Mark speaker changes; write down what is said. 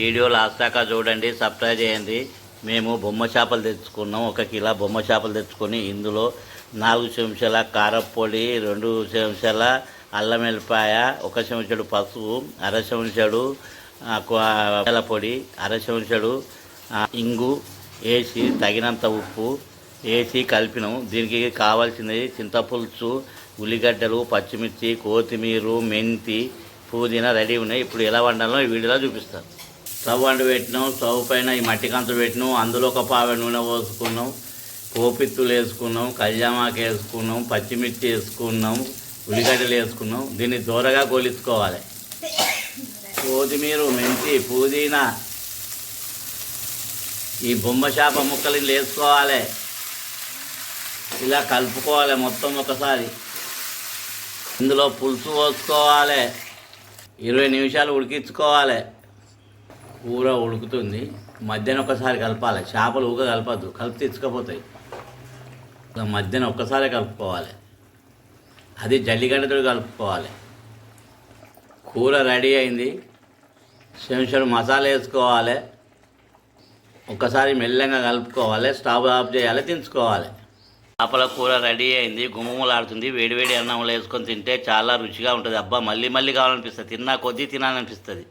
Speaker 1: Video last దాకా చూడండి subscribe చేయండి. మేము బొమ్మ చేపలు తెచ్చుకున్నాం ఒక కిలో బొమ్మ చేపలు తెచ్చుకొని ఇందులో నాలుగు చెంచాల కారపొడి రెండు చెంచాల అల్లం వెల్లిపాయ ఒక చెంచాడు పసుపు అర చెంచాడు పొడి అర చెంచాడు ఇంగు వేసి తగినంత ఉప్పు వేసి కలిపినాం. దీనికి కావాల్సినది చింతపులుసు ఉల్లిగడ్డలు పచ్చిమిర్చి కొత్తిమీర మెంతి పుదీనా రెడీ ఉన్నాయి. ఇప్పుడు ఎలా వండాలో ఈ వీడియోలో చూపిస్తాను. స్టవ్ వండి పెట్టినాం స్టవ్ పైన ఈ మట్టి కంచు పెట్టినాం అందులో ఒక పావ నూనె పోసుకున్నాం పోపిత్తులు వేసుకున్నాం కళ్యామాకు వేసుకున్నాం పచ్చిమిర్చి వేసుకున్నాం ఉల్లిగడ్డలు వేసుకున్నాం దీన్ని దూరగా కొలుచుకోవాలి. కొత్తిమీర మెంతి పుదీనా ఈ బొమ్మ చేప ముక్కలు వేసుకోవాలి. ఇలా కలుపుకోవాలి మొత్తం ఒకసారి. ఇందులో పులుసు పోసుకోవాలి. ఇరవై నిమిషాలు ఉడికించుకోవాలి. కూర ఉడుకుతుంది. మధ్యాహ్నం ఒకసారి కలపాలి. చేపలు ఊక కలపద్దు. కలిపి తెచ్చుకపోతాయి మధ్యాహ్నం ఒక్కసారి కలుపుకోవాలి. అది జల్లిగడ్డతో కలుపుకోవాలి. కూర రెడీ అయింది. చెంచాడు మసాలా వేసుకోవాలి. ఒక్కసారి మెల్లగా కలుపుకోవాలి. స్టవ్ ఆఫ్ చేయాలి. దించుకోవాలి. చేపల కూర రెడీ అయింది. గుమ్మలాడుతుంది వేడివేడి అన్నంలో వేసుకొని తింటే చాలా రుచిగా ఉంటుంది. అబ్బా మళ్ళీ మళ్ళీ కావాలనిపిస్తుంది. తిన్నా కొద్దీ తినాలనిపిస్తుంది.